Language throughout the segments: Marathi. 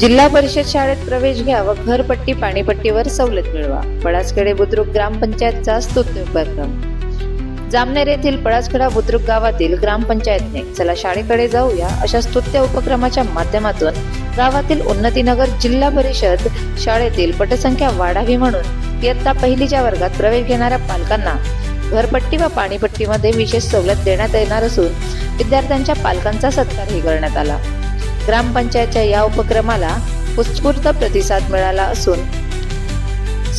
जिल्हा परिषद शाळेत प्रवेश घ्या व घरपट्टी पाणीपट्टीवर सवलत मिळवा. पळासखेडे बुद्रुक ग्रामपंचायतचा स्तुत्य उपक्रम. जामनेर येथील पळासखेडा बुद्रुक गावातील ग्रामपंचायतने चला शाळेकडे जाऊया अशा स्तुत्य उपक्रमाच्या माध्यमातून गावातील उन्नतीनगर जिल्हा परिषद शाळेतील पटसंख्या वाढावी म्हणून इयत्ता पहिलीच्या वर्गात प्रवेश घेणाऱ्या पालकांना घरपट्टी व पाणीपट्टीमध्ये विशेष सवलत देण्यात येणार असून विद्यार्थ्यांच्या पालकांचा सत्कारही करण्यात आला. ग्रामपंचायतच्या या उपक्रमाला उत्स्फूर्त प्रतिसाद मिळाला असून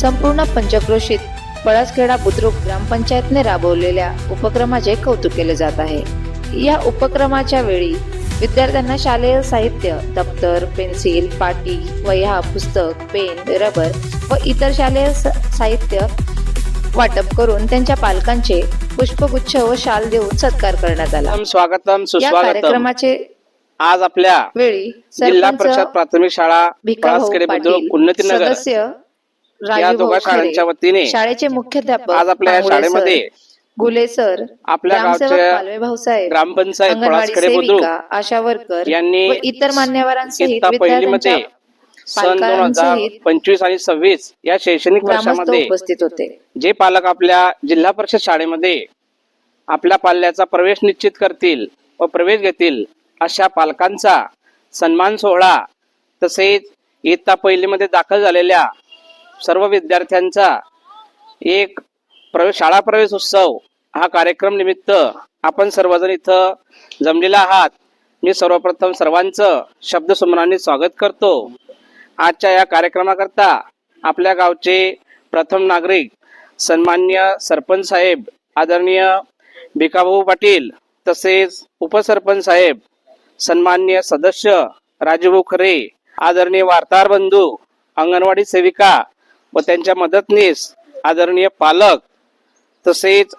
संपूर्ण पंचक्रोशीत पळसखेडा बुद्रुक ग्रामपंचायतने राबवलेल्या उपक्रमाचे कौतुक केले जात आहे. या उपक्रमाच्या वेळी विद्यार्थ्यांना शालेय साहित्य दप्तर पेन्सिल पाटी वह्या पुस्तक पेन रबर व इतर शालेय साहित्य वाटप करून त्यांच्या पालकांचे पुष्पगुच्छ व शाल देऊन सत्कार करण्यात आला. या कार्यक्रमाचे आज आपल्या वेळी जिल्हा परिषद प्राथमिक शाळा पळासखेडे पाटील बुद्रुक उन्नतीनगर सदस्य या दोघा शाळांच्या वतीने शाळेचे मुख्याध्यापक आज आपल्या या शाळेमध्ये गुले सर आपल्या गावच्या भाऊसाहेब ग्रामपंचायत पळासखेडे बुद्रुक आशा वर्कर यांनी इतर मान्यवरांसहित पहिलीमध्ये सन दोन हजार पंचवीस आणि सव्वीस या शैक्षणिक वर्षामध्ये उपस्थित होते. जे पालक आपल्या जिल्हा परिषद शाळेमध्ये आपल्या पाल्याचा प्रवेश निश्चित करतील व प्रवेश घेतील अशा पालकांचा सन्मान सोहळा तसेच इयत्ता पहिलीमध्ये दाखल झालेल्या सर्व विद्यार्थ्यांचा एक प्रवेश शाळा प्रवेश उत्सव हा कार्यक्रम निमित्त आपण सर्वजण इथं जमलेला आहात. मी सर्वप्रथम सर्वांचं शब्दसुमनाने स्वागत करतो. आजच्या या कार्यक्रमाकरता आपल्या गावचे प्रथम नागरिक सन्मान्य सरपंच साहेब आदरणीय भिकाभाऊ पाटील तसेच उपसरपंच साहेब सन्मान्य सदस्य राजूभाऊ खरे आदरणीय वार्ताहर बंधू अंगणवाडी सेविका व त्यांच्या मदतनीस आदरणीय पालक तसेच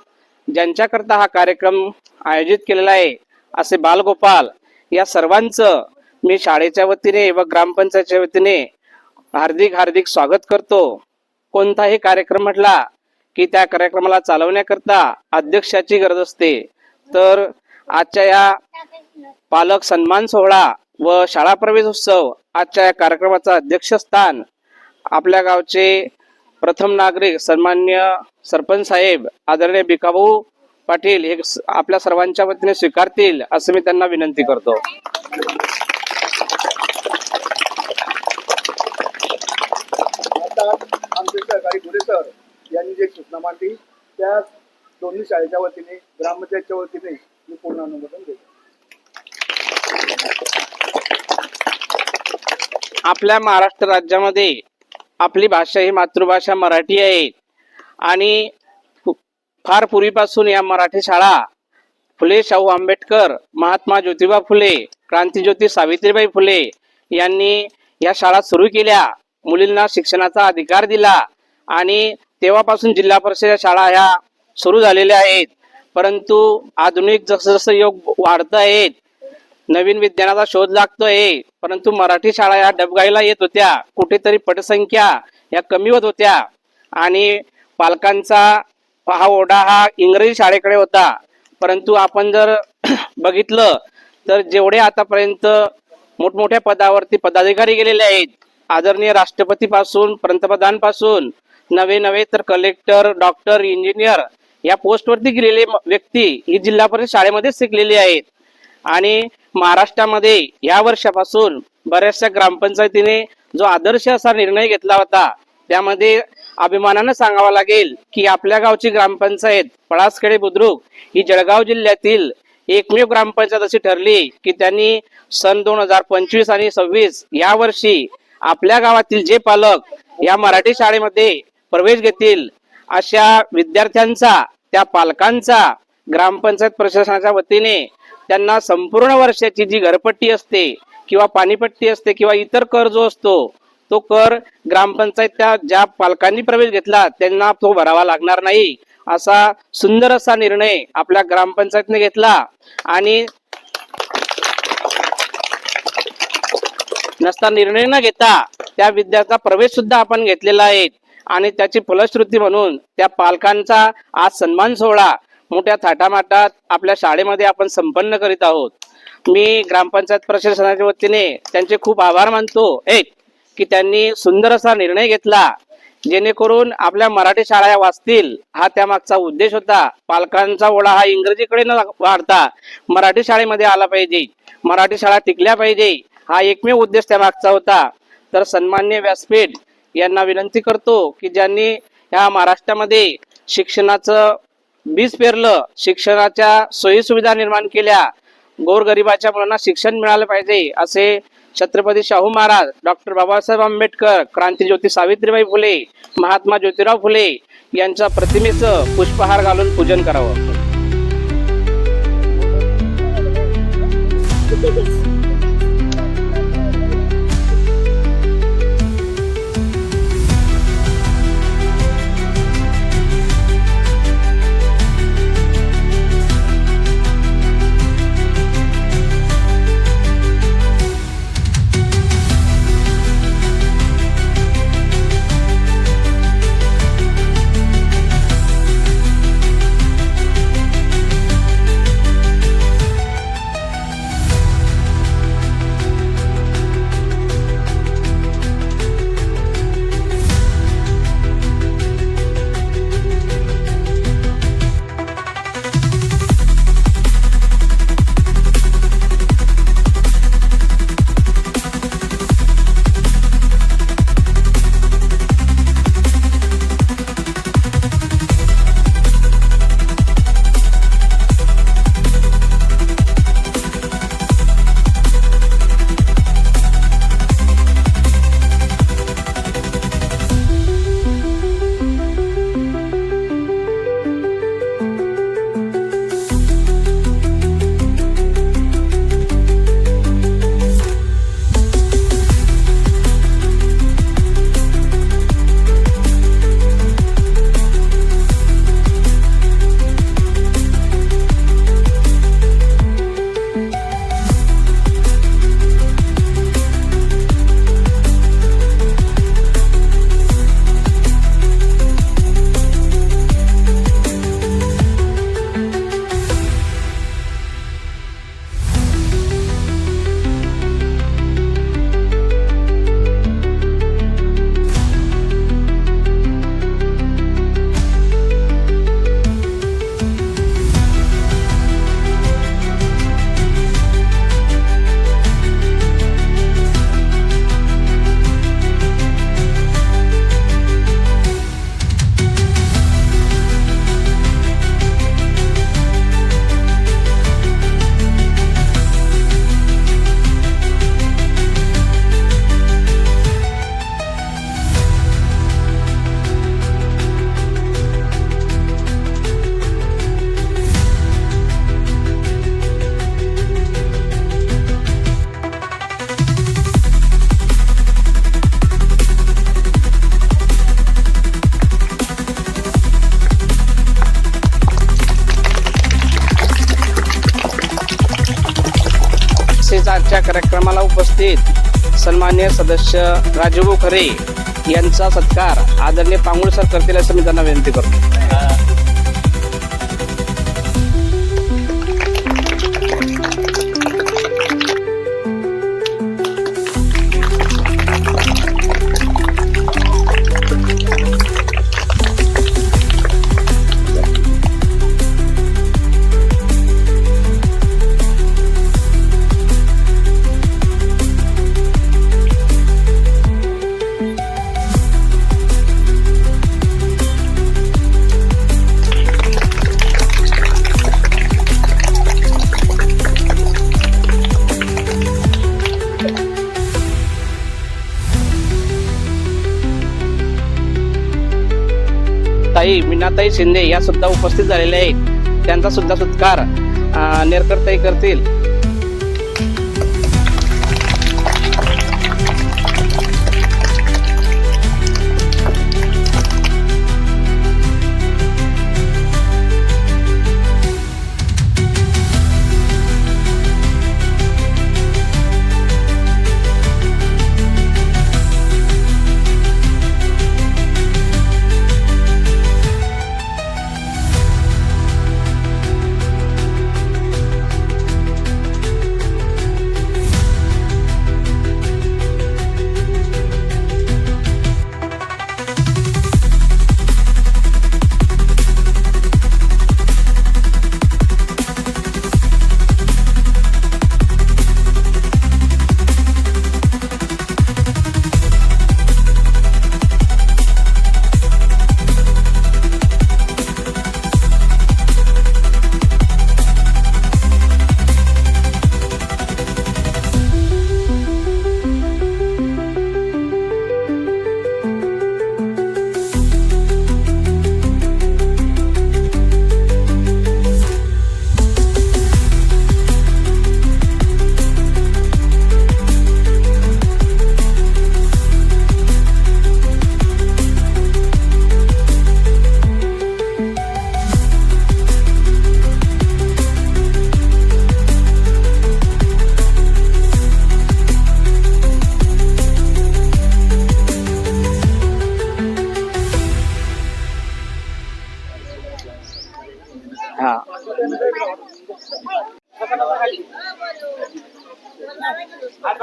ज्यांच्याकरता हा कार्यक्रम आयोजित केलेला आहे असे बालगोपाल या सर्वांचं मी शाळेच्या वतीने व ग्रामपंचायतच्या वतीने हार्दिक हार्दिक स्वागत करतो. कोणताही कार्यक्रम म्हटला की त्या कार्यक्रमाला चालवण्याकरता अध्यक्षाची गरज असते. तर आजच्या या पालक सन्मान सोहळा व शाळा प्रवेश उत्सव आजच्या या कार्यक्रमाचं अध्यक्षस्थान आपल्या गावचे प्रथम नागरिक सन्मान्य सरपंच साहेब आदरणीय भिकाभाऊ पाटील हे आपल्या सर्वांच्या वतीने स्वीकारतील असं मी त्यांना विनंती करतो. आमचे सहकारी गुरे सर यांनी जे सूचना मांडली त्या दोन्ही शाळेच्या वतीने ग्रामपंचायतच्या वतीने मी पूर्ण अनुमोदन देतो. आपल्या महाराष्ट्र राज्यामध्ये आपली भाषा ही मातृभाषा मराठी आहे. आणि फार पूर्वीपासून या मराठी शाळा फुले शाहू आंबेडकर महात्मा ज्योतिबा फुले क्रांतीज्योती सावित्रीबाई फुले यांनी या शाळा सुरू केल्या. मुलींना शिक्षणाचा अधिकार दिला आणि तेव्हापासून जिल्हा परिषद शाळा ह्या सुरू झालेल्या आहेत. परंतु आधुनिक जसं जसं योग वाढत आहेत नवीन विज्ञानाचा शोध लागतोय. परंतु मराठी शाळा या डबगाईला येत होत्या. कुठेतरी पटसंख्या या कमी होत होत्या. आणि पालकांचा हा ओढा हा इंग्रजी शाळेकडे होता. परंतु आपण जर बघितलं तर जेवढे आतापर्यंत मोठमोठ्या पदावरती पदाधिकारी गेलेले आहेत आदरणीय राष्ट्रपतीपासून पंतप्रधानपासून नवे नवे तर कलेक्टर डॉक्टर इंजिनियर या पोस्टवरती गेलेले व्यक्ती ही जिल्हा परिषद शाळेमध्येच शिकलेली आहेत. आणि महाराष्ट्रामध्ये या वर्षापासून बऱ्याचशा ग्रामपंचायतीने जो आदर्श असा निर्णय घेतला होता त्यामध्ये अभिमानानं सांगावा लागेल की आपल्या गावची ग्रामपंचायत पळासखेडे बुद्रुक ही जळगाव जिल्ह्यातील एकमेव ग्रामपंचायत अशी ठरली की त्यांनी सन दोन हजार पंचवीस आणि सव्वीस या वर्षी आपल्या गावातील जे पालक या मराठी शाळेमध्ये प्रवेश घेतील अशा विद्यार्थ्यांचा त्या पालकांचा ग्रामपंचायत प्रशासनाच्या वतीने त्यांना संपूर्ण वर्षाची जी घरपट्टी असते किंवा पाणीपट्टी असते किंवा इतर कर जो असतो तो कर ग्रामपंचायत त्या ज्या पालकांनी प्रवेश घेतला त्यांना तो भरावा लागणार नाही. असा सुंदर असा निर्णय आपल्या ग्रामपंचायतने घेतला आणि नसता निर्णय न घेता त्या विद्यार्थ्याचा प्रवेश सुद्धा आपण घेतलेला आहे. आणि त्याची फलश्रुती म्हणून त्या पालकांचा आज सन्मान सोहळा मोठ्या थाटामाटात आपल्या शाळेमध्ये आपण संपन्न करीत आहोत. मी ग्रामपंचायत प्रशासनाच्या वतीने त्यांचे खूप आभार मानतो. एक की त्यांनी सुंदर असा निर्णय घेतला जेणेकरून आपल्या मराठी शाळा वाचतील. हा त्यामागचा उद्देश होता. पालकांचा ओढा हा इंग्रजीकडे न वाढता मराठी शाळेमध्ये आला पाहिजे. मराठी शाळा टिकल्या पाहिजे. हा एकमेव उद्देश त्यामागचा होता. तर सन्मान्य व्यासपीठ यांना विनंती करतो की ज्यांनी ह्या महाराष्ट्रामध्ये शिक्षणाचं बीज पेरलं शिक्षणाच्या सोयी सुविधा निर्माण केल्या. गोरगरिबाच्या मुलांना शिक्षण मिळालं पाहिजे असे छत्रपती शाहू महाराज डॉक्टर बाबासाहेब आंबेडकर क्रांतीज्योती सावित्रीबाई फुले महात्मा ज्योतिराव फुले यांच्या प्रतिमेचं पुष्पहार घालून पूजन करावं. सन्मान्य सदस्य राजूभाऊ खरे यांचा सत्कार आदरणीय पांगुळ सर करतील असं मी त्यांना विनंती करतो. मीनाताई शिंदे या सुद्धा उपस्थित झालेल्या आहेत. त्यांचा सुद्धा सत्कार नेरकरताई करतील.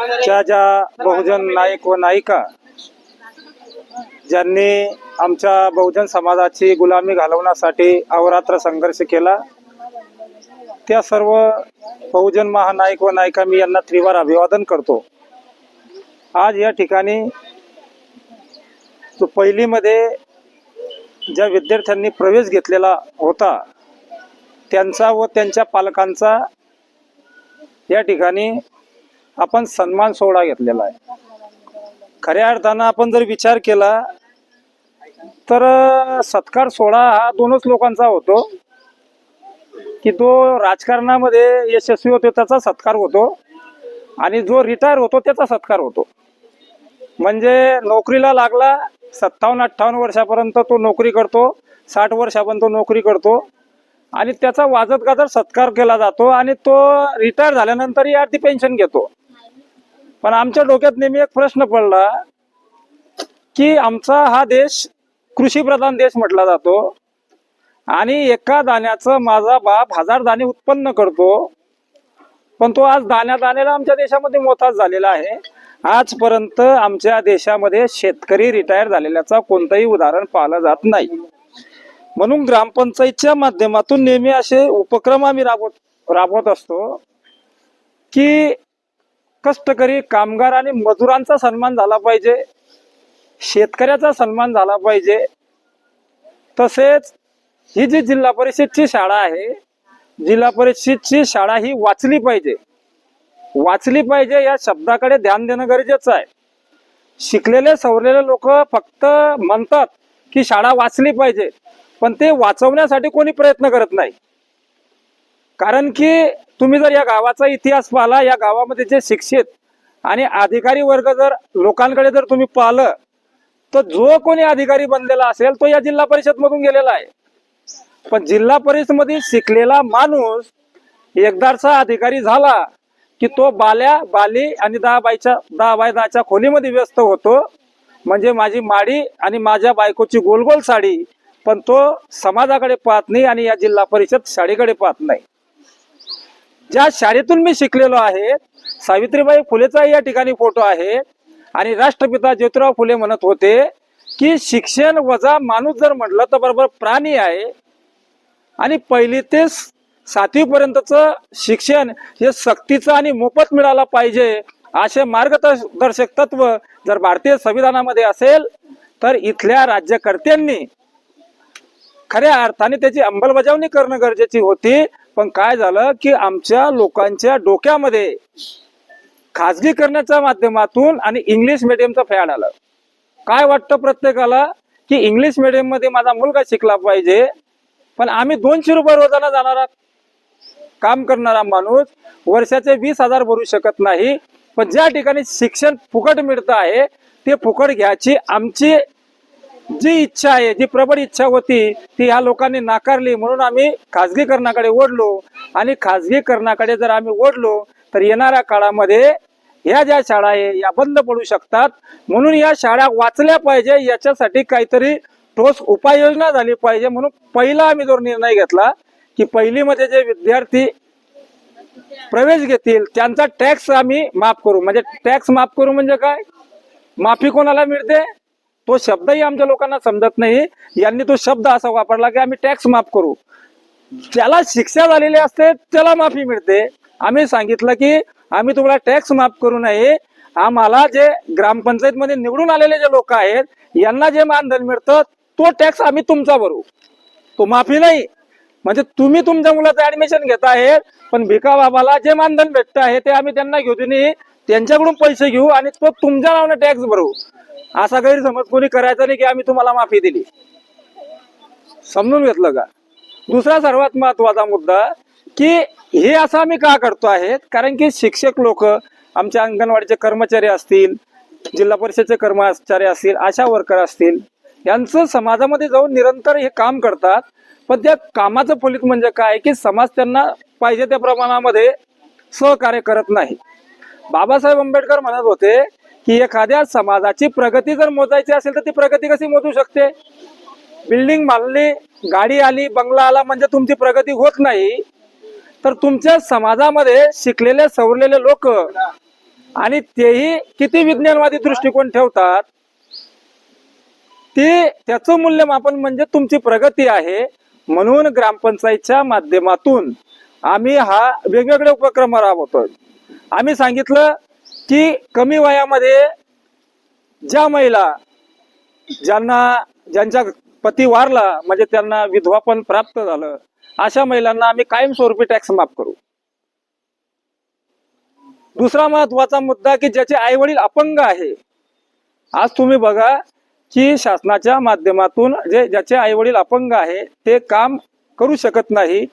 च्या ज्या बहुजन नायक व नायिका ज्यांनी आमच्या बहुजन समाजाची गुलामी घालवण्यासाठी अवरात्र संघर्ष केला त्या सर्व बहुजन महानायक व नायिका मी यांना त्रिवार अभिवादन करतो. आज या ठिकाणी तो पहिलीमध्ये ज्या विद्यार्थ्यांनी प्रवेश घेतलेला होता त्यांचा व त्यांच्या पालकांचा या ठिकाणी आपण सन्मान सोहळा घेतलेला आहे. खऱ्या अर्थानं आपण जर विचार केला तर सत्कार सोहळा हा दोनच लोकांचा होतो. की तो राजकारणामध्ये यशस्वी होतो त्याचा सत्कार होतो. आणि जो रिटायर होतो त्याचा सत्कार होतो. म्हणजे नोकरीला लागला सत्तावन्न अठ्ठावन्न वर्षापर्यंत तो नोकरी करतो साठ वर्षापर्यंत तो नोकरी करतो. आणि त्याचा वाजत गाजत सत्कार केला जातो आणि तो रिटायर झाल्यानंतरही ती पेन्शन घेतो. पण आमच्या डोक्यात नेहमी एक प्रश्न पडला की आमचा हा देश कृषीप्रधान देश म्हटला जातो आणि एका दाण्याचं माझा बाप हजार दाणे उत्पन्न करतो पण तो आज दाण्या दाण्याला आमच्या देशामध्ये मोताज झालेला आहे. आजपर्यंत आमच्या देशामध्ये शेतकरी रिटायर झालेल्याचा कोणतंही उदाहरण पाहिलं जात नाही. म्हणून ग्रामपंचायतच्या माध्यमातून नेहमी असे उपक्रम आम्ही राबवत राबवत असतो की कष्टकरी कामगार आणि मजुरांचा सन्मान झाला पाहिजे. शेतकऱ्याचा सन्मान झाला पाहिजे. तसेच ही जी जिल्हा परिषदची शाळा आहे जिल्हा परिषदची शाळा ही वाचली पाहिजे. वाचली पाहिजे या शब्दाकडे ध्यान देणं गरजेचं आहे. शिकलेले सवरलेले लोक फक्त म्हणतात की शाळा वाचली पाहिजे पण ते वाचवण्यासाठी कोणी प्रयत्न करत नाही. कारण की तुम्ही जर या गावाचा इतिहास पाहिला या गावामध्ये जे शिक्षित आणि अधिकारी वर्ग जर लोकांकडे जर तुम्ही पाहिलं तर जो कोणी अधिकारी बनलेला असेल तो या जिल्हा परिषद मधून गेलेला आहे. पण जिल्हा परिषदमध्ये शिकलेला माणूस एकदारचा अधिकारी झाला की तो बाल्या बाली आणि दहा बायच्या दहा बाय दहाच्या खोलीमध्ये व्यस्त होतो. म्हणजे माझी माडी आणि माझ्या बायकोची गोलगोल साडी पण तो समाजाकडे पाहत नाही आणि या जिल्हा परिषद शाळेकडे पाहत नाही. ज्या शाळेतून मी शिकलेलो आहे सावित्रीबाई फुलेचा या ठिकाणी फोटो आहे. आणि राष्ट्रपिता ज्योतिराव फुले म्हणत होते की शिक्षण वजा माणूस जर म्हटलं तर बरोबर प्राणी आहे. आणि पहिली ते सातवीपर्यंतच शिक्षण हे सक्तीचं आणि मोफत मिळालं पाहिजे असे मार्गदर्शक तत्व जर भारतीय संविधानामध्ये असेल तर इथल्या राज्यकर्त्यांनी खऱ्या अर्थाने त्याची अंमलबजावणी करणं गरजेची होती. पण काय झालं की आमच्या लोकांच्या डोक्यामध्ये खाजगीकरणाच्या माध्यमातून आणि इंग्लिश मिडियमचं फॅड आलं. काय वाटतं प्रत्येकाला की इंग्लिश मिडियममध्ये माझा मुलगा शिकला पाहिजे पण आम्ही दोनशे रुपये रोजाना जाणारा काम करणारा माणूस वर्षाचे वीस हजार भरू शकत नाही पण ज्या ठिकाणी शिक्षण फुकट मिळतं आहे ते फुकट घ्यायची आमची जी इच्छा आहे जी प्रबळ इच्छा होती ती ह्या लोकांनी नाकारली. म्हणून आम्ही खाजगीकरणाकडे ओढलो आणि खाजगीकरणाकडे जर आम्ही ओढलो तर येणाऱ्या काळामध्ये ह्या ज्या शाळा आहे या बंद पडू शकतात. म्हणून या शाळा वाचल्या पाहिजे याच्यासाठी काहीतरी ठोस उपाययोजना झाली पाहिजे. म्हणून पहिला आम्ही जो निर्णय घेतला की पहिलीमध्ये जे विद्यार्थी प्रवेश घेतील त्यांचा टॅक्स आम्ही माफ करू. म्हणजे टॅक्स माफ करू म्हणजे काय? माफी कोणाला मिळते? तो शब्दही आमच्या लोकांना समजत नाही. यांनी तो शब्द असा वापरला की आम्ही टॅक्स माफ करू. ज्याला शिक्षा झालेली असते त्याला माफी मिळते. आम्ही सांगितलं की आम्ही तुम्हाला टॅक्स माफ करू नये. आम्हाला जे ग्रामपंचायत मध्ये निवडून आलेले जे लोक आहेत यांना जे मानधन मिळतं तो टॅक्स आम्ही तुमचा भरू. तो माफी नाही. म्हणजे तुम्ही तुमच्या मुलाचं ऍडमिशन घेत आहेत पण भिका बाबाला जे मानधन भेटत आहे ते आम्ही त्यांना घेऊ त्यांच्याकडून पैसे घेऊ आणि तो तुमच्या नावाने टॅक्स भरू. असा गैरसमज कोणी करायचा नाही की आम्ही तुम्हाला माफी दिली. समजून घेतलं का? दुसरा सर्वात महत्त्वाचा मुद्दा की हे असं आम्ही का करतो आहे कारण की शिक्षक लोक आमच्या अंगणवाडीचे कर्मचारी असतील जिल्हा परिषदचे कर्मचारी असतील आशा वर्कर असतील यांचं समाजामध्ये जाऊन निरंतर हे काम करतात. पण त्या कामाचं फलित म्हणजे काय? की समाज त्यांना पाहिजे त्या प्रमाणामध्ये सहकार्य करत नाही. बाबासाहेब आंबेडकर म्हणत होते की एखाद्या समाजाची प्रगती जर मोजायची असेल तर ती प्रगती कशी मोजू शकते? बिल्डिंग बांधली गाडी आली बंगला आला म्हणजे तुमची प्रगती होत नाही. तर तुमच्या समाजामध्ये शिकलेले सवरलेले लोक आणि तेही किती विज्ञानवादी दृष्टिकोन ठेवतात ते त्याचं मूल्यमापन म्हणजे तुमची प्रगती आहे. म्हणून ग्रामपंचायतच्या माध्यमातून आम्ही हा वेगवेगळे उपक्रम राबवतोय. आम्ही सांगितलं की कमी वयामध्ये ज्या महिला ज्यांना ज्यांच्या पती वारला म्हणजे त्यांना विधवापन प्राप्त झालं अशा महिलांना आम्ही कायमस्वरूपी टॅक्स माफ करू. दुसरा महत्त्वाचा मुद्दा की ज्याचे आई वडील अपंग आहे. आज तुम्ही बघा की शासनाच्या माध्यमातून जे ज्याचे आई वडील अपंग आहे ते काम करू शकत नाही.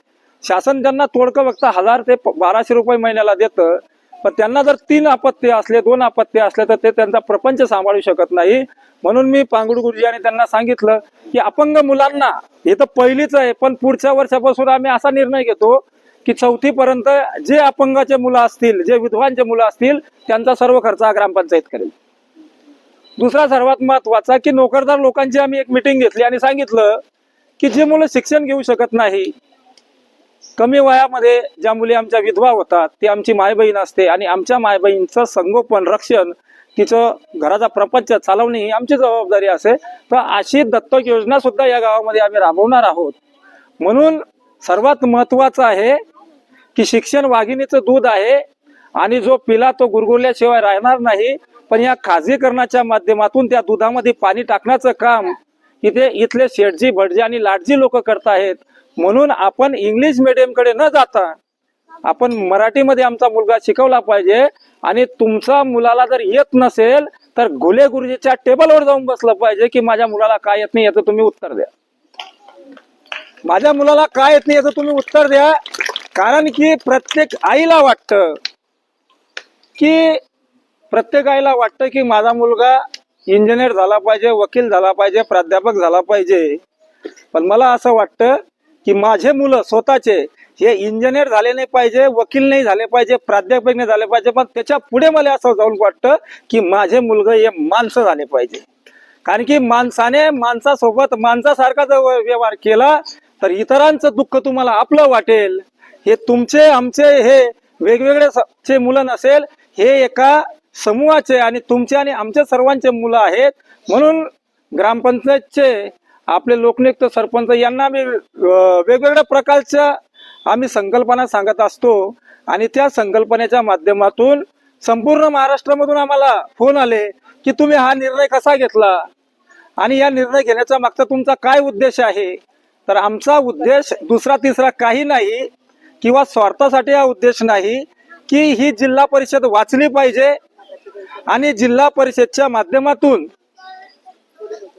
शासन ज्यांना तोडकं बघता हजार ते बाराशे रुपये महिन्याला देतं पण त्यांना जर तीन अपत्य असले दोन अपत्य असले तर ते त्यांचा प्रपंच सांभाळू शकत नाही. म्हणून मी पांगुड गुरुजी आणि त्यांना सांगितलं की अपंग मुलांना हे तर पहिलीच आहे पण पुढच्या वर्षापासून आम्ही असा निर्णय घेतो की चौथी पर्यंत जे अपंगाचे मुलं असतील जे विधवांचे मुलं असतील त्यांचा सर्व खर्च हा ग्रामपंचायत करेल. दुसरा सर्वात महत्त्वाचा की नोकरदार लोकांची आम्ही एक मिटिंग घेतली आणि सांगितलं की जे मुलं शिक्षण घेऊ शकत नाही कमी वयामध्ये ज्या मुली आमच्या विधवा होतात ती आमची मायबहीण असते आणि आमच्या मायबहीणचं संगोपन रक्षण तिचं घराचा प्रपंच चालवणे ही आमची जबाबदारी असे. तर अशी दत्तक योजना सुद्धा या गावामध्ये आम्ही राबवणार आहोत. म्हणून सर्वात महत्वाचं आहे की शिक्षण वाघिणीचं दूध आहे आणि जो पिला तो गुरगुरल्याशिवाय राहणार नाही. पण या खाजगीकरणाच्या माध्यमातून त्या दुधामध्ये पाणी टाकण्याचं काम इथे इथले शेटजी भटजी आणि लाटजी लोक करत आहेत. म्हणून आपण इंग्लिशकडे न जाता आपण मराठीमध्ये आमचा मुलगा शिकवला पाहिजे. आणि तुमचा मुलाला जर येत नसेल तर घुले गुरुजीच्या टेबलवर जाऊन बसलं पाहिजे की माझ्या मुलाला काय येत नाही याचं तुम्ही उत्तर द्या. माझ्या मुलाला काय येत नाही याचं तुम्ही उत्तर द्या. कारण की प्रत्येक आईला वाटतं की प्रत्येक आईला वाटतं की माझा मुलगा इंजिनियर झाला पाहिजे वकील झाला पाहिजे प्राध्यापक झाला पाहिजे. पण मला असं वाटतं की माझे मुलं स्वतःचे हे इंजिनियर झाले नाही पाहिजे वकील नाही झाले पाहिजे प्राध्यापक नाही झाले पाहिजे पण त्याच्या पुढे मला असं जाऊन वाटतं की माझे मुलगा हे माणसं झाले पाहिजे. कारण की माणसाने माणसासोबत माणसासारखा जर व्यवहार केला तर इतरांचं दुःख तुम्हाला आपलं वाटेल. हे तुमचे आमचे हे वेगवेगळे चे मुलं नसेल हे एका समूहाचे आणि तुमचे आणि आमच्या सर्वांचे मुलं आहेत. म्हणून ग्रामपंचायतचे आपले लोकनियुक्त सरपंच यांना आम्ही वेगवेगळ्या प्रकारच्या आम्ही संकल्पना सांगत असतो. आणि त्या संकल्पनेच्या माध्यमातून संपूर्ण महाराष्ट्रामधून आम्हाला फोन आले की तुम्ही हा निर्णय कसा घेतला? आणि या निर्णय घेण्याचा मागचा तुमचा काय उद्देश आहे? तर आमचा उद्देश दुसरा तिसरा काही नाही किंवा स्वार्थासाठी हा उद्देश नाही की ही जिल्हा परिषद वाचली पाहिजे. आणि जिल्हा परिषदच्या माध्यमातून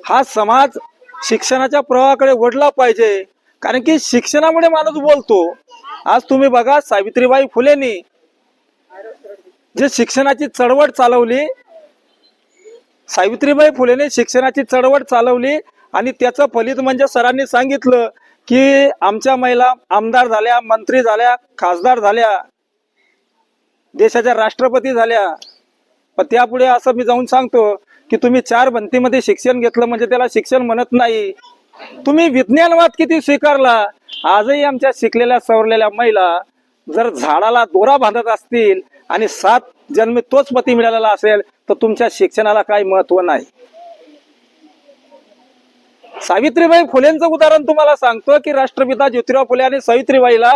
हा समाज शिक्षणाच्या प्रवाहाकडे वडला पाहिजे. कारण की शिक्षणामुळे माणूस बोलतो. आज तुम्ही बघा सावित्रीबाई फुलेंनी जे शिक्षणाची चळवळ चालवली सावित्रीबाई फुलेने शिक्षणाची चळवळ चालवली आणि त्याचं फलित म्हणजे सरांनी सांगितलं की आमच्या महिला आमदार झाल्या मंत्री झाल्या खासदार झाल्या देशाच्या राष्ट्रपती झाल्या. पण त्यापुढे असं मी जाऊन सांगतो की तुम्ही चार भंतीमध्ये शिक्षण घेतलं म्हणजे त्याला शिक्षण म्हणत नाही. तुम्ही विज्ञानवाद किती स्वीकारला? आजही आमच्या शिकलेल्या सवरलेल्या महिला जर झाडाला दोरा बांधत असतील आणि सात जन्मी तोच पती मिळालेला असेल तर तुमच्या शिक्षणाला काही महत्त्व नाही. सावित्रीबाई फुलेंचं उदाहरण तुम्हाला सांगतो की राष्ट्रपिता ज्योतिराव फुले आणि सावित्रीबाईला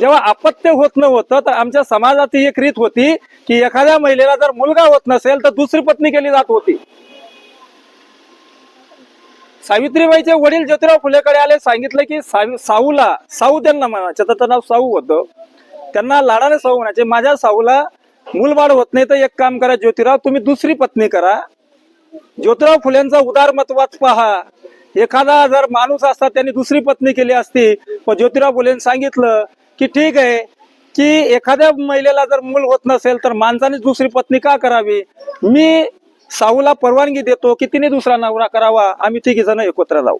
जेव्हा अपत्य होत नव्हतं तर आमच्या समाजात एक रीत होती की एखाद्या महिलेला जर मुलगा होत नसेल तर दुसरी पत्नी केली जात होती. सावित्रीबाईचे वडील ज्योतिराव फुलेकडे आले सांगितलं की साऊला साऊ त्यांना म्हणायचे. तर नाव साऊ होतं. त्यांना लाडाने साऊ म्हणायचे माझ्या साऊला मूलबाळ होत नाही तर एक काम करा ज्योतिराव तुम्ही दुसरी पत्नी करा. ज्योतिराव फुलेंचा उदार पहा. एखादा जर माणूस असता त्यांनी दुसरी पत्नी केली असती पण ज्योतिराव फुलेंनी सांगितलं की ठीक आहे की एखाद्या महिलेला जर मूल होत नसेल तर माणसाने दुसरी पत्नी का करावी? मी साऊला परवानगी देतो की तिने दुसरा नवरा करावा. आम्ही तिघी जण एकत्र जाऊ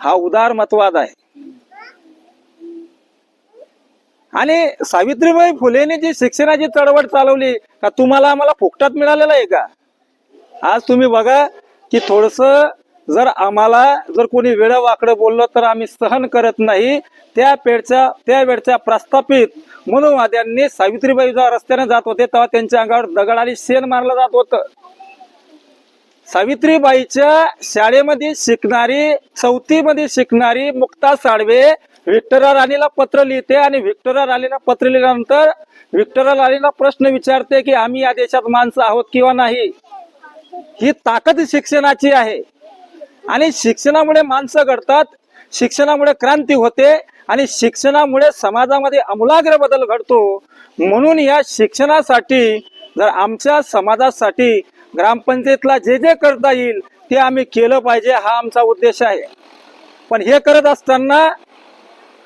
हा उदार मतवाद आहे. आणि सावित्रीबाई फुलेने जी शिक्षणाची चळवळ चालवली का तुम्हाला आम्हाला फुकटात मिळालेलं आहे का? आज तुम्ही बघा की थोडस जर आम्हाला जर कोणी वेळ वाकडं बोललं तर आम्ही सहन करत नाही. त्या पेडच्या त्या वेळच्या प्रस्थापित मनोवाद्यांनी सावित्रीबाई जेव्हा रस्त्याने जात होते तेव्हा त्यांच्या अंगावर दगड आणि शेण मारलं जात होतं. सावित्रीबाईच्या शाळेमध्ये शिकणारी चौथीमध्ये शिकणारी मुक्ता साळवे व्हिक्टरा राणीला पत्र लिहिते आणि व्हिक्टोरा राणीला पत्र लिहिल्यानंतर व्हिक्टोरा राणीला प्रश्न विचारते की आम्ही या देशात माणसं आहोत किंवा नाही? ही ताकद शिक्षणाची आहे. आणि शिक्षणामुळे माणसं घडतात शिक्षणामुळे क्रांती होते आणि शिक्षणामुळे समाजामध्ये आमूलाग्र बदल घडतो. म्हणून या शिक्षणासाठी जर आमच्या समाजासाठी ग्रामपंचायतला जे जे करता येईल ते आम्ही केलं पाहिजे हा आमचा उद्देश आहे. पण हे करत असताना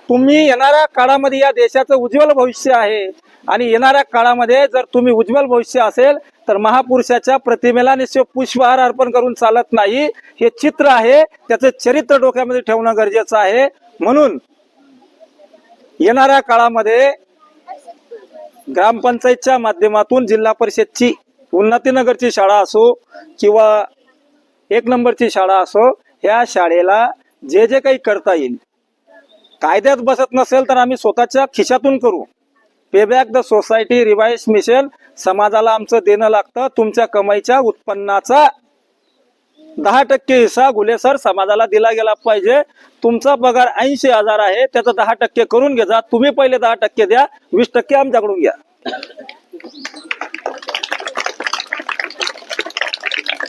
तुम्ही येणाऱ्या काळामध्ये या देशाचं उज्ज्वल भविष्य आहे. आणि येणाऱ्या काळामध्ये जर तुम्ही उज्ज्वल भविष्य असेल तर महापुरुषाच्या प्रतिमेला निश्चित पुष्पहार अर्पण करून चालत नाही. हे चित्र आहे. त्याचं चरित्र डोक्यामध्ये ठेवणं गरजेचं आहे. म्हणून येणाऱ्या काळामध्ये ग्रामपंचायतच्या माध्यमातून जिल्हा परिषदची उन्नतीनगरची शाळा असो किंवा एक नंबरची शाळा असो ह्या शाळेला जे जे काही करता येईल कायद्यात बसत नसेल तर आम्ही स्वतःच्या खिशातून करू. Pay back the society revise mission समाजाला आमचं देणं लागतं. तुमच्या कमाईच्या उत्पन्नाचा दहा टक्के हिस्सा गुलेसर समाजाला दिला गेला पाहिजे. तुमचा पगार ऐंशी हजार आहे त्याचा दहा टक्के करून घेजा तुम्ही पहिले दहा टक्के द्या वीस टक्के आमच्याकडून घ्या.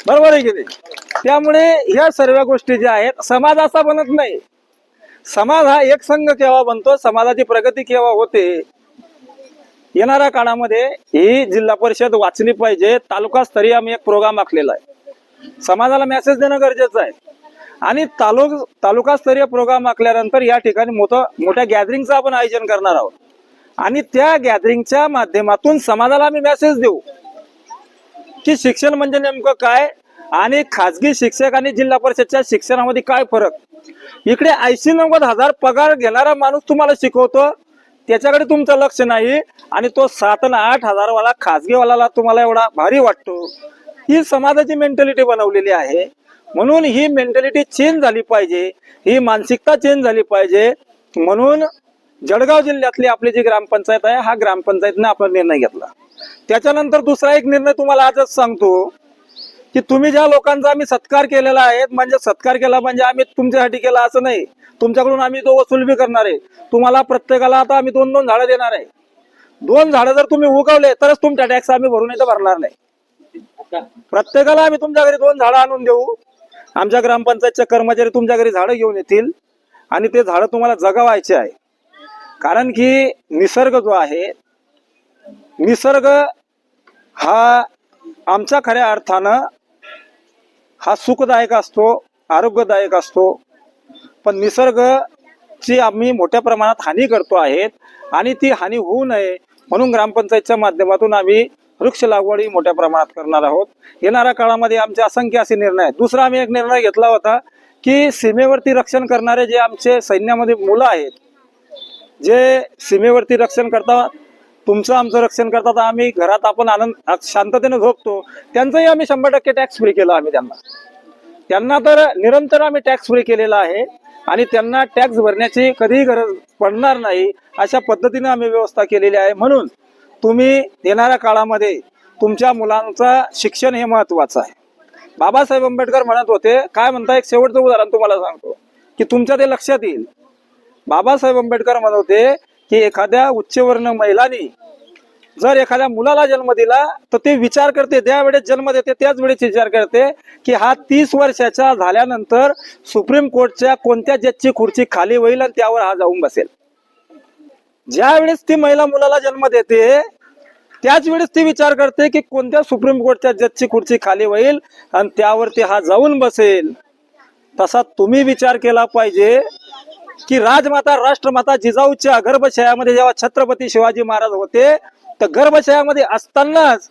बरोबर आहे की नाही? त्यामुळे ह्या सर्व गोष्टी ज्या आहेत समाज असा बनत नाही. समाज हा एक संघ केव्हा बनतो? समाजाची प्रगती केव्हा होते? येणाऱ्या काळामध्ये ही जिल्हा परिषद वाचली पाहिजे. तालुका स्तरीय आम्ही एक प्रोग्राम आखलेला आहे. समाजाला मेसेज देणं गरजेचं आहे. आणि तालुक तालुका स्तरीय प्रोग्राम आखल्यानंतर या ठिकाणी मोठं मोठ्या गॅदरिंगचं आपण आयोजन करणार आहोत. आणि त्या गॅदरिंगच्या माध्यमातून समाजाला आम्ही मेसेज देऊ. की शिक्षण म्हणजे नेमकं काय? आणि खाजगी शिक्षक आणि जिल्हा परिषदच्या शिक्षणामध्ये काय फरक? इकडे ऐंशी नव्वद हजार पगार घेणारा माणूस तुम्हाला शिकवतो. त्याच्याकडे तुमचं लक्ष नाही आणि तो सात आणि आठ हजारवाला खाजगीवाला तुम्हाला एवढा भारी वाटतो. ही समाजाची मेंटॅलिटी बनवलेली आहे. म्हणून ही मेंटॅलिटी चेंज झाली पाहिजे. ही मानसिकता चेंज झाली पाहिजे. म्हणून जळगाव जिल्ह्यातली आपली जी ग्रामपंचायत आहे हा ग्रामपंचायतीने आपला निर्णय घेतला. त्याच्यानंतर दुसरा एक निर्णय तुम्हाला आजच सांगतो. की तुम्ही ज्या लोकांचा आम्ही सत्कार केलेला आहे म्हणजे सत्कार केला म्हणजे आम्ही तुमच्यासाठी केला असं नाही. तुमच्याकडून आम्ही तो वसूल बी करणार आहे. तुम्हाला प्रत्येकाला आता आम्ही दोन दोन झाडं देणार आहे. दोन झाडं जर तुम्ही उगवले तरच तुमचा टॅक्स आम्ही भरून इथं भरणार नाही. प्रत्येकाला आम्ही तुमच्या घरी दोन झाडं आणून देऊ. आमच्या ग्रामपंचायतचे कर्मचारी तुमच्या घरी झाडं घेऊन येतील आणि ते झाडं तुम्हाला जगवायचे आहे. कारण की निसर्ग जो आहे निसर्ग हा आमच्या खऱ्या अर्थानं हा सुखदायक असतो आरोग्यदायक असतो. पण निसर्गची आम्ही मोठ्या प्रमाणात हानी करतो आहेत आणि ती हानी होऊ नये म्हणून ग्रामपंचायतच्या माध्यमातून आम्ही वृक्ष लागवडी मोठ्या प्रमाणात करणार आहोत. येणाऱ्या काळामध्ये आमचे असंख्य असे निर्णय आहेत. दुसरा आम्ही एक निर्णय घेतला होता की सीमेवरती रक्षण करणारे जे आमचे सैन्यामध्ये मुलं आहेत जे सीमेवरती रक्षण करतात तुमचं आमचं रक्षण करतात आम्ही घरात आपण आनंद शांततेने झोपतो. त्यांचंही आम्ही शंभर टक्के टॅक्स फ्री केलं आम्ही त्यांना. त्यांना तर निरंतर आम्ही टॅक्स फ्री केलेला आहे आणि त्यांना टॅक्स भरण्याची कधीही गरज पडणार नाही अशा पद्धतीने आम्ही व्यवस्था केलेली आहे. म्हणून तुम्ही येणाऱ्या काळामध्ये तुमच्या मुलांचं शिक्षण हे महत्वाचं आहे. बाबासाहेब आंबेडकर म्हणत होते काय म्हणता एक शेवटचं उदाहरण तुम्हाला सांगतो की तुमच्या ते लक्षात येईल. बाबासाहेब आंबेडकर म्हणत होते की एखाद्या उच्चवर्ण महिलांनी जर एखाद्या मुलाला जन्म दिला तर ते विचार करते ज्यावेळेस जन्म देते त्याच वेळेस विचार करते की हा तीस वर्षाचा झाल्यानंतर सुप्रीम कोर्टच्या कोणत्या जजची खुर्ची खाली होईल आणि त्यावर हा जाऊन बसेल. ज्या वेळेस ती महिला मुलाला जन्म देते त्याच वेळेस ती विचार करते की कोणत्या सुप्रीम कोर्टच्या जजची खुर्ची खाली होईल आणि त्यावरती हा जाऊन बसेल. तसा तुम्ही विचार केला पाहिजे की राजमाता राष्ट्रमाता जिजाऊच्या गर्भशयामध्ये जेव्हा छत्रपती शिवाजी महाराज होते तर गर्भशयामध्ये असतानाच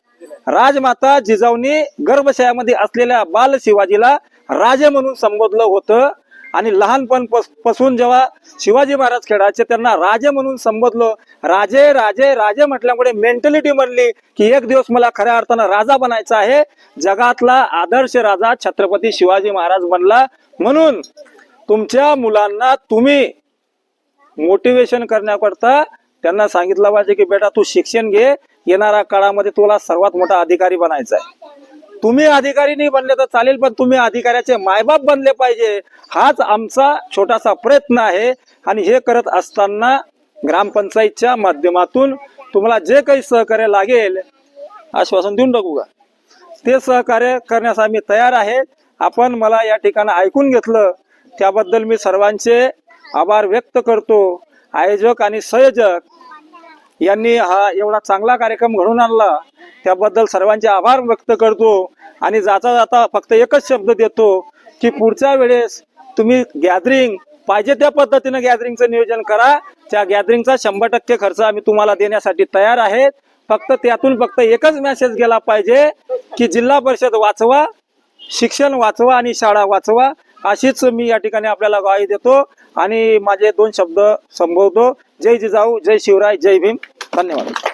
राजमाता जिजाऊनी गर्भशयामध्ये असलेल्या बाल शिवाजीला राजे म्हणून संबोधलं होतं. आणि लहानपणपासून जेव्हा शिवाजी महाराज खेळायचे त्यांना राजे म्हणून संबोधलो. राजे राजे राजे म्हटल्यामुळे मेंटॅलिटी म्हणली की एक दिवस मला खऱ्या अर्थानं राजा बनायचा आहे. जगातला आदर्श राजा छत्रपती शिवाजी महाराज बनला. म्हणून तुमच्या मुलांना तुम्ही मोटिवेशन करण्याकरता त्यांना सांगितलं पाहिजे की बेटा तू शिक्षण घे. येणाऱ्या काळामध्ये तुला सर्वात मोठा अधिकारी बनायचा आहे. तुम्ही अधिकारी नाही बनले तर चालेल पण तुम्ही अधिकाऱ्याचे मायबाप बनले पाहिजे. हाच आमचा छोटासा प्रयत्न आहे. आणि हे करत असताना ग्रामपंचायतच्या माध्यमातून तुम्हाला जे काही सहकार्य लागेल आश्वासन देऊन टाकू का? ते सहकार्य करण्यास आम्ही तयार आहे. आपण मला या ठिकाणी ऐकून घेतलं. त्याबद्दल मी सर्वांचे आभार व्यक्त करतो. आयोजक आणि संयोजक यांनी हा एवढा चांगला कार्यक्रम घडून आणला. त्याबद्दल सर्वांचे आभार व्यक्त करतो आणि जाता जाता फक्त एकच शब्द देतो की पुढच्या वेळेस तुम्ही गॅदरिंग पाहिजे त्या पद्धतीनं गॅदरिंगचं नियोजन करा. त्या गॅदरिंगचा शंभर टक्के खर्च आम्ही तुम्हाला देण्यासाठी तयार आहेत. फक्त त्यातून फक्त एकच मेसेज गेला पाहिजे की जिल्हा परिषद वाचवा शिक्षण वाचवा आणि शाळा वाचवा. अशीच मी या ठिकाणी आपल्याला ग्वाही देतो आणि माझे दोन शब्द संबोधतो जय जिजाऊ जय शिवराय जय भीम. धन्यवाद.